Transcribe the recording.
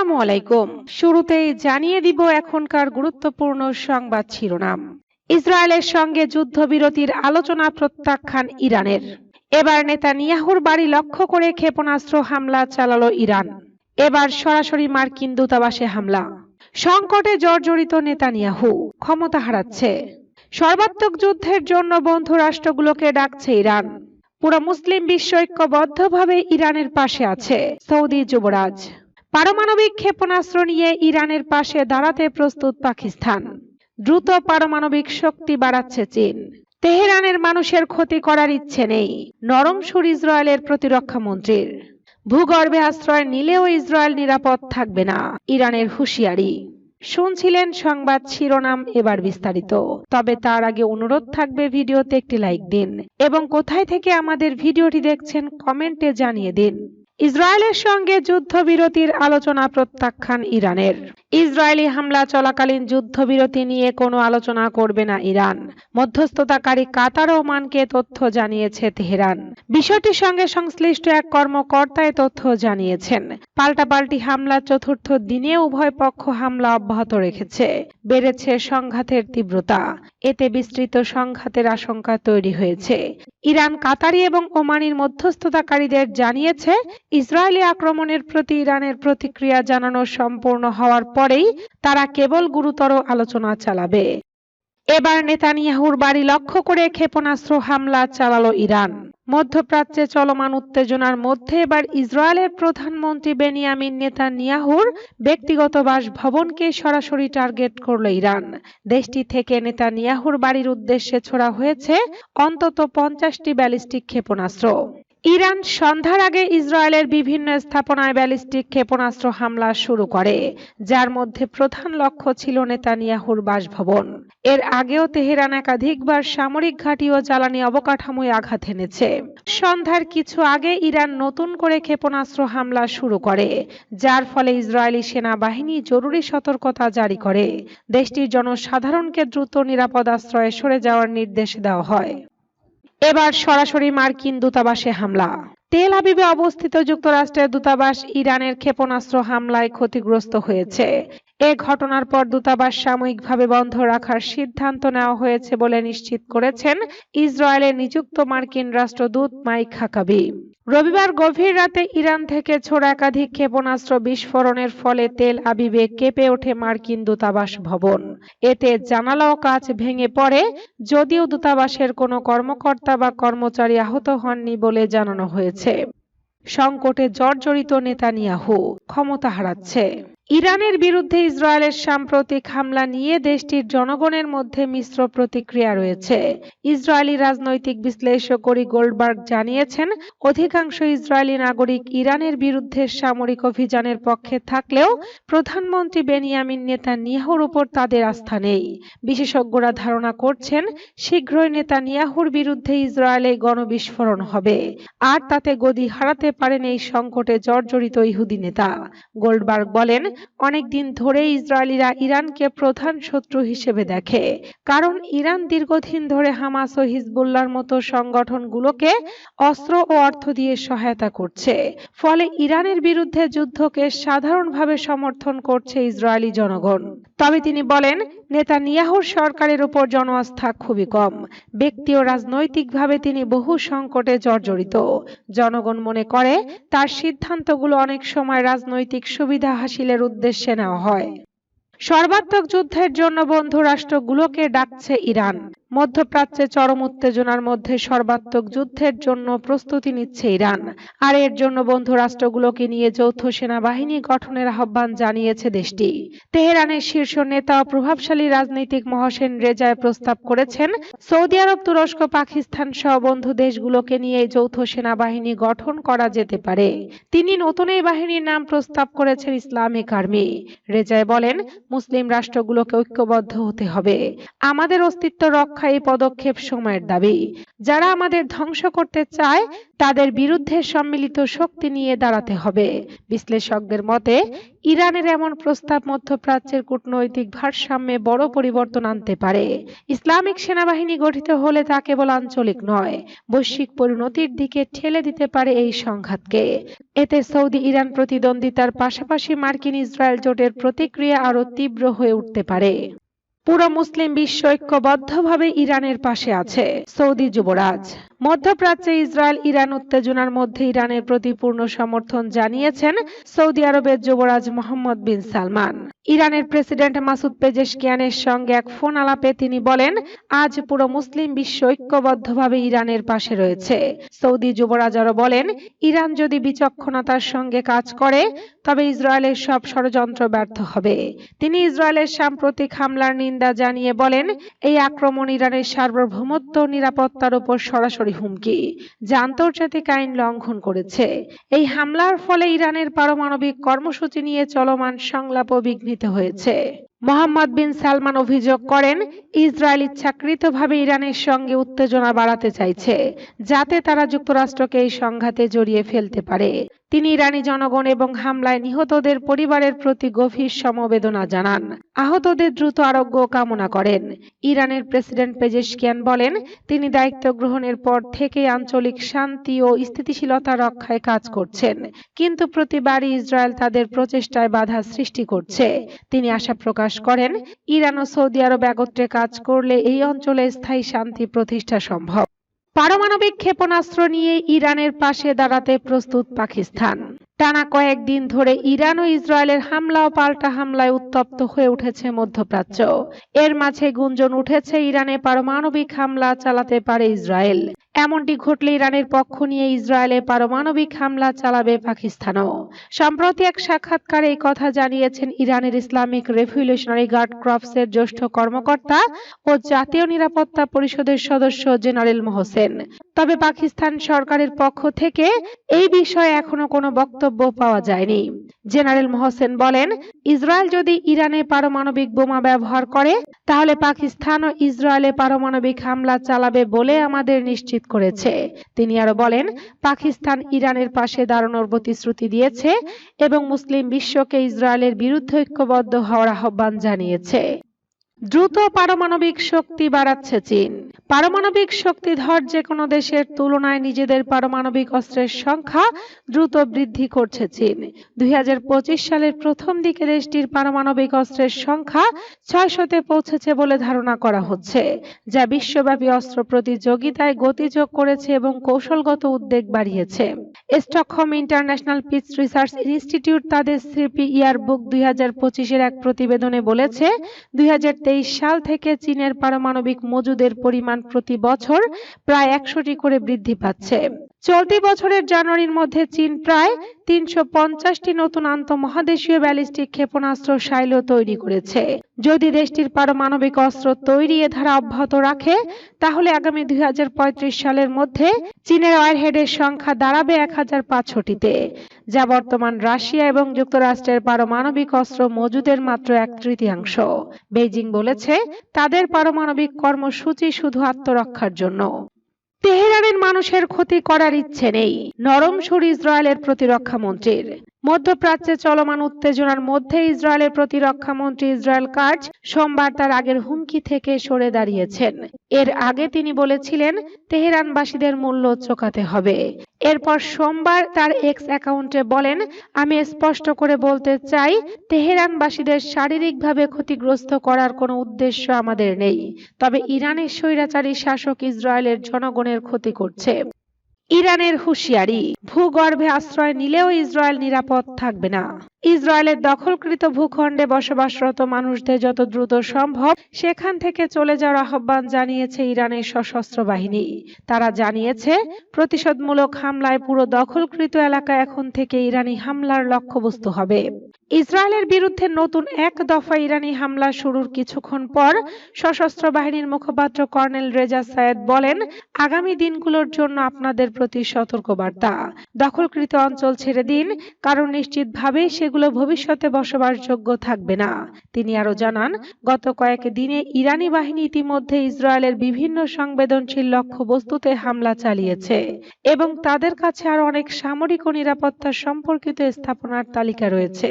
আসসালামু আলাইকুম। শুরুতেই জানিয়ে দিব এখনকার গুরুত্বপূর্ণ সংবাদ শিরোনাম। ইসরায়েলের সঙ্গে যুদ্ধবিরতির আলোচনা প্রত্যাখ্যান ইরানের। এবার নেতানিয়াহুর বাড়ি লক্ষ্য করে ক্ষেপণাস্ত্র হামলা চালালো ইরান। এবার সরাসরি মার্কিন দূতাবাসে হামলা। সংকটে জর্জরিত নেতানিয়াহু, ক্ষমতা হারাচ্ছে। সর্বাত্মক যুদ্ধের জন্য বন্ধু রাষ্ট্রগুলোকে ডাকছে ইরান। পুরো মুসলিম বিশ্ব ঐক্যবদ্ধভাবে ইরানের পাশে আছে সৌদি যুবরাজ। পারমাণবিক ক্ষেপণাস্ত্র নিয়ে ইরানের পাশে দাঁড়াতে প্রস্তুত পাকিস্তান। দ্রুত পারমাণবিক শক্তি বাড়াচ্ছে চীন। তেহরানের মানুষের ক্ষতি করার ইচ্ছে নেই, নরম সুর ইসরায়েলের প্রতিরক্ষা মন্ত্রীর। ভূগর্ভে আশ্রয় নিলেও ইসরায়েল নিরাপদ থাকবে না, ইরানের হুঁশিয়ারি। শুনছিলেন সংবাদ শিরোনাম এবার বিস্তারিত। তবে তার আগে অনুরোধ থাকবে ভিডিওতে একটি লাইক দিন এবং কোথায় থেকে আমাদের ভিডিওটি দেখছেন কমেন্টে জানিয়ে দিন। ইসরায়েলের সঙ্গে যুদ্ধবিরতির আলোচনা প্রত্যাখ্যান ইরানের। ইসরায়েলি হামলা চলাকালীন যুদ্ধবিরতি নিয়ে কোনো আলোচনা করবে না ইরান। মধ্যস্থতাকারী কাতার ওমানকে তথ্য জানিয়েছে তেহরান। বিষয়টির সঙ্গে সংশ্লিষ্ট এক কর্মকর্তায় তথ্য জানিয়েছেন। পাল্টাপাল্টি হামলা চতুর্থ দিনে উভয় পক্ষ হামলা অব্যাহত রেখেছে। বেড়েছে সংঘাতের তীব্রতা। এতে বিস্তৃত সংঘাতের আশঙ্কা তৈরি হয়েছে। ইরান, কাতারি এবং ওমানির মধ্যস্থতাকারীদের জানিয়েছে, ইসরায়েলি আক্রমণের প্রতি ইরানের প্রতিক্রিয়া জানানো সম্পূর্ণ হওয়ার পরেই তারা কেবল গুরুতর আলোচনা চালাবে। এবার নেতানিয়াহুর বাড়ি লক্ষ্য করে ক্ষেপণাস্ত্র হামলা চালালো ইরান। মধ্যপ্রাচ্যে চলমান উত্তেজনার মধ্যে এবার ইসরায়েলের প্রধানমন্ত্রী বেনিয়ামিন নেতানিয়াহুর ব্যক্তিগত বাসভবনকে সরাসরি টার্গেট করল ইরান। দেশটি থেকে নেতানিয়াহুর বাড়ির উদ্দেশ্যে ছোড়া হয়েছে অন্তত পঞ্চাশটি ব্যালিস্টিক ক্ষেপণাস্ত্র। ইরান সন্ধ্যার আগে ইসরায়েলের বিভিন্ন স্থাপনায় ব্যালিস্টিক ক্ষেপণাস্ত্র হামলা শুরু করে, যার মধ্যে প্রধান লক্ষ্য ছিল নেতানিয়াহুর বাসভবন। এর আগেও তেহরান একাধিকবার সামরিক ঘাঁটি ও জ্বালানি অবকাঠামোয় আঘাত এনেছে। সন্ধ্যার কিছু আগে ইরান নতুন করে ক্ষেপণাস্ত্র হামলা শুরু করে, যার ফলে ইসরায়েলি সেনাবাহিনী জরুরি সতর্কতা জারি করে। দেশটির জনসাধারণকে দ্রুত নিরাপদ আশ্রয়ে সরে যাওয়ার নির্দেশ দেওয়া হয়। এবার সরাসরি মার্কিন দূতাবাসে হামলা। তেল আবিবে অবস্থিত যুক্তরাষ্ট্রের দূতাবাস ইরানের ক্ষেপণাস্ত্র হামলায় ক্ষতিগ্রস্ত হয়েছে। এ ঘটনার পর দূতাবাস সাময়িকভাবে বন্ধ রাখার সিদ্ধান্ত নেওয়া হয়েছে বলে নিশ্চিত করেছেন ইসরায়েলের নিযুক্ত মার্কিন রাষ্ট্রদূত মাইক হাকাবি। রবিবার গভীর রাতে ইরান থেকে ছোড়া একাধিক ক্ষেপণাস্ত্র বিস্ফোরণের ফলে তেল আবিবে কেঁপে ওঠে মার্কিন দূতাবাস ভবন। এতে জানালাও কাচ ভেঙে পড়ে, যদিও দূতাবাসের কোনো কর্মকর্তা বা কর্মচারী আহত হননি বলে জানানো হয়েছে। সংকটে জর্জরিত নেতানিয়াহু ক্ষমতা হারাচ্ছে। ইরানের বিরুদ্ধে ইসরায়েলের সাম্প্রতিক হামলা নিয়ে দেশটির জনগণের মধ্যে মিশ্র প্রতিক্রিয়া রয়েছে। ইসরায়েলি রাজনৈতিক বিশ্লেষক করি গোল্ডবার্গ জানিয়েছেন, অধিকাংশ ইসরায়েলি নাগরিক ইরানের বিরুদ্ধে সামরিক অভিযানের পক্ষে থাকলেও প্রধানমন্ত্রী বেনিয়ামিন নেতানিয়াহুর উপর তাদের আস্থা নেই। বিশেষজ্ঞরা ধারণা করছেন, শীঘ্রই নেতানিয়াহুর বিরুদ্ধে ইসরায়েলে গণবিস্ফোরণ হবে, আর তাতে গদি হারাতে পারেন এই সংকটে জর্জরিত ইহুদি নেতা। গোল্ডবার্গ বলেন অনেকদিন ধরে ইসরায়েলিরা ইরানকে প্রধান শত্রু হিসেবে দেখে। কারণ ইরান দীর্ঘদিন ধরে হামাস ও হিজবুল্লার মতো সংগঠনগুলোকে অস্ত্র ও অর্থ দিয়ে সহায়তা করছে। ফলে ইরানের বিরুদ্ধে যুদ্ধকে সাধারণভাবে সমর্থন করছে ইসরায়েলি জনগণ। তবে তিনি বলেন, নেতানিয়াহুর সরকারের উপর জনআস্থা খুবই কম। ব্যক্তি ও রাজনৈতিকভাবে তিনি বহু সংকটে জর্জরিত। জনগণ মনে করে, তার সিদ্ধান্তগুলো অনেক সময় রাজনৈতিক সুবিধা হাসিলের উদ্দেশ্যে নেওয়া হয়। সর্বাত্মক যুদ্ধের জন্য বন্ধু রাষ্ট্রগুলোকে ডাকছে ইরান। মধ্যপ্রাচ্যে চরম উত্তেজনার মধ্যে সর্বাত্মক যুদ্ধের জন্য প্রস্তুতি নিচ্ছে ইরান। আর এর জন্য বন্ধু রাষ্ট্রগুলোকে নিয়ে যৌথ সেনাবাহিনী গঠনের আহ্বান জানিয়েছে দেশটি। তেহরানের শীর্ষ নেতা ও প্রভাবশালী রাজনৈতিক মহসেন রেজায় প্রস্তাব করেছেন, সৌদি আরব, তুরস্ক, পাকিস্তান সহ বন্ধু দেশগুলোকে নিয়ে যৌথ সেনাবাহিনী গঠন করা যেতে পারে। তিনি নতুন এই বাহিনীর নাম প্রস্তাব করেছেন ইসলামিক আর্মি। রেজায় বলেন, মুসলিম রাষ্ট্রগুলোকে ঐক্যবদ্ধ হতে হবে। আমাদের অস্তিত্ব রক্ষা রক্ষা এই পদক্ষেপ সময়ের দাবি। যারা আমাদের ধ্বংস করতে চায়, তাদের বিরুদ্ধে সম্মিলিত শক্তি নিয়ে দাঁড়াতে হবে। বিশ্লেষকদের মতে, ইরানের এমন প্রস্তাব মধ্যপ্রাচ্যের কূটনৈতিক ভারসাম্যে বড় পরিবর্তন আনতে পারে। ইসলামিক সেনাবাহিনী গঠিত হলে তা কেবল আঞ্চলিক নয়, বৈশ্বিক পরিণতির দিকে ঠেলে দিতে পারে এই সংঘাতকে। এতে সৌদি ইরান প্রতিদ্বন্দ্বিতার পাশাপাশি মার্কিন ইসরায়েল জোটের প্রতিক্রিয়া আরও তীব্র হয়ে উঠতে পারে। পুরো মুসলিম বিশ্ব ঐক্যবদ্ধভাবে ইরানের পাশে আছে। সৌদি যুবরাজ। মধ্যপ্রাচ্যে ইসরায়েল, ইরান উত্তেজনার মধ্যে ইরানের প্রতি পূর্ণ সমর্থন জানিয়েছেন সৌদি আরবের যুবরাজ মোহাম্মদ বিন সালমান। ইরানের প্রেসিডেন্ট মাসুদ পেজেশকিয়ানের সঙ্গে এক ফোন আলাপে তিনি বলেন, আজ পুরো মুসলিম বিশ্ব ঐক্যবদ্ধভাবে ইরানের পাশে রয়েছে। সৌদি যুবরাজ আরও বলেন, ইরান যদি বিচক্ষণতার সঙ্গে কাজ করে, তবে ইসরায়েলের সব ষড়যন্ত্র ব্যর্থ হবে। তিনি ইসরায়েলের সাম্প্রতিক হামলার নিন্দা জানিয়ে বলেন, এই আক্রমণ ইরানের সার্বভৌমত্ব নিরাপত্তার উপর সরাসরি হুমকি, যা আন্তর্জাতিক আইন লঙ্ঘন করেছে। এই হামলার ফলে ইরানের পারমাণবিক কর্মসূচি নিয়ে চলমান সংলাপও বিঘ্নিত হয়েছে। মোহাম্মদ বিন সালমান অভিযোগ করেন, ইসরায়েল ইচ্ছাকৃতভাবে ইরানের সঙ্গে উত্তেজনা বাড়াতে চাইছে, যাতে তারা যুক্তরাষ্ট্রকে এই সংঘাতে জড়িয়ে ফেলতে পারে। তিনি ইরানি জনগণ এবং হামলায় নিহতদের পরিবারের প্রতি গভীর সমবেদনা জানান। আহতদের দ্রুত আরোগ্য কামনা করেন। ইরানের প্রেসিডেন্ট পেজেশকিয়ান বলেন, তিনি দায়িত্ব গ্রহণের পর থেকেই আঞ্চলিক শান্তি ও স্থিতিশীলতা রক্ষায় কাজ করছেন, কিন্তু প্রতিবারই ইসরায়েল তাদের প্রচেষ্টায় বাধা সৃষ্টি করছে। তিনি আশা প্রকাশ করেন, ইরান ও সৌদি আরব একত্রে কাজ করলে এই অঞ্চলে স্থায়ী শান্তি প্রতিষ্ঠা সম্ভব। পারমাণবিক ক্ষেপণাস্ত্র নিয়ে ইরানের পাশে দাঁড়াতে প্রস্তুত পাকিস্তান। টানা কয়েকদিন ধরে ইরান ও ইসরায়েলের হামলা ও পাল্টা হামলায় উত্তপ্ত হয়ে উঠেছে মধ্যপ্রাচ্য। এর মাঝে গুঞ্জন উঠেছে ইরানে পারমাণবিক হামলা চালাতে পারে ইসরায়েল। এমনটি ঘটলে ইরানের পক্ষ নিয়ে ইসরায়েলে পারমাণবিক হামলা চালাবে পাকিস্তানও। সম্প্রতি এক সাক্ষাৎকারে এই কথা জানিয়েছেন ইরানের ইসলামিক রেভলিউশনারি গার্ড ক্রপসের জ্যেষ্ঠ কর্মকর্তা ও জাতীয় নিরাপত্তা পরিষদের সদস্য জেনারেল মোহসেন। তবে পাকিস্তান সরকারের পক্ষ থেকে এই বিষয়ে এখনও কোনো বক্তব্য পাওয়া যায়নি। জেনারেল মোহসেন বলেন, ইসরায়েল যদি ইরানে পারমাণবিক বোমা ব্যবহার করে তাহলে পাকিস্তান ও ইসরায়েলে পারমাণবিক হামলা চালাবে বলে আমাদের নিশ্চিত করেছে। তিনি আরও বলেন, পাকিস্তান ইরানের পাশে দাঁড়ানোর প্রতিশ্রুতি দিয়েছে এবং মুসলিম বিশ্বকে ইসরায়েলের বিরুদ্ধে ঐক্যবদ্ধ হওয়ার আহ্বান জানিয়েছে। দ্রুত পারমাণবিক শক্তি বাড়াচ্ছে চীন। পারমাণবিক শক্তিধর যে কোনো দেশের তুলনায় নিজেদের পারমাণবিক অস্ত্রের সংখ্যা দ্রুত বৃদ্ধি করছে চীন। দুই সালের প্রথম দিকে দেশটির পারমাণবিক অস্ত্রের সংখ্যা ছয়শতে পৌঁছেছে বলে ধারণা করা হচ্ছে, যা বিশ্বব্যাপী অস্ত্র প্রতিযোগিতায় গতিযোগ করেছে এবং কৌশলগত উদ্বেগ বাড়িয়েছে। Stockholm International Peace Research Institute তাদের সিপি ইয়ারবুক দুই হাজার এক প্রতিবেদনে বলেছে, দুই হাজার তেইশ সাল থেকে চীনের পারমাণবিক মজুদের পরিমাণ প্রতি বছর প্রায় একশোটি করে বৃদ্ধি পাচ্ছে। চলতি বছরের জানুয়ারির মধ্যে চীন প্রায় তিনশো পঞ্চাশটি নতুন আন্তঃমহাদেশীয় ব্যালিস্টিক ক্ষেপণাস্ত্র সাইলো তৈরি করেছে। যদি দেশটির পারমাণবিক অস্ত্র তৈরি এ ধারা অব্যাহত রাখে, তাহলে আগামী দুই হাজার পঁয়ত্রিশ সালের মধ্যে চীনের ওয়ারহেডের সংখ্যা দাঁড়াবে এক হাজার পাঁচশোটিতে। যা বর্তমান রাশিয়া এবং যুক্তরাষ্ট্রের পারমাণবিক অস্ত্র মজুদের মাত্র এক তৃতীয়াংশ। বেইজিং বলেছে, তাদের পারমাণবিক কর্মসূচি শুধু আত্মরক্ষার জন্য। তেহরানের মানুষের ক্ষতি করার ইচ্ছে নেই। নরম সুর ইসরায়েলের প্রতিরক্ষা মন্ত্রীর মধ্যপ্রাচ্যে চলমান উত্তেজনার মধ্যে ইসরায়েলের প্রতিরক্ষা মন্ত্রী ইসরায়েল কার্জ সোমবার তার আগের হুমকি থেকে সরে দাঁড়িয়েছেন। এর আগে তিনি বলেছিলেন, তেহরানবাসীদের মূল্য চোকাতে হবে। এরপর সোমবার তার এক্স অ্যাকাউন্টে বলেন, আমি স্পষ্ট করে বলতে চাই, তেহরানবাসীদের শারীরিকভাবে ক্ষতিগ্রস্ত করার কোনো উদ্দেশ্য আমাদের নেই। তবে ইরানের স্বৈরাচারী শাসক ইসরায়েলের জনগণের ক্ষতি করছে। ইরানের হুঁশিয়ারি, ভূগর্ভে আশ্রয় নিলেও ইসরায়েল নিরাপদ থাকবে না। ইসরায়েলের দখলকৃত ভূখণ্ডে বসবাসরত মানুষদের যত দ্রুত সম্ভব সেখান থেকে চলে যাওয়ার আহ্বান জানিয়েছে ইরানের সশস্ত্র বাহিনী। তারা জানিয়েছে, প্রতিশোধমূলক হামলায় পুরো দখলকৃত এলাকা এখন থেকে ইরানি হামলার লক্ষ্যবস্তু হবে। ইসরায়েলের বিরুদ্ধে নতুন এক দফা ইরানি হামলা শুরুর কিছুক্ষণ পর সশস্ত্র বাহিনীর মুখপাত্র কর্নেল রেজা সায়েদ বলেন, আগামী দিনগুলোর জন্য আপনাদের প্রতি সতর্কবার্তা। দখলকৃত অঞ্চল ছেড়ে দিন, কারণ নিশ্চিতভাবেই সেগুলো ভবিষ্যতে বসবাসযোগ্য থাকবে না। তিনি আরও জানান, গত কয়েক দিনে ইরানি বাহিনী ইতিমধ্যে ইসরায়েলের বিভিন্ন সংবেদনশীল লক্ষ্যবস্তুতে হামলা চালিয়েছে এবং তাদের কাছে আরও অনেক সামরিক ও নিরাপত্তা সম্পর্কিত স্থাপনার তালিকা রয়েছে।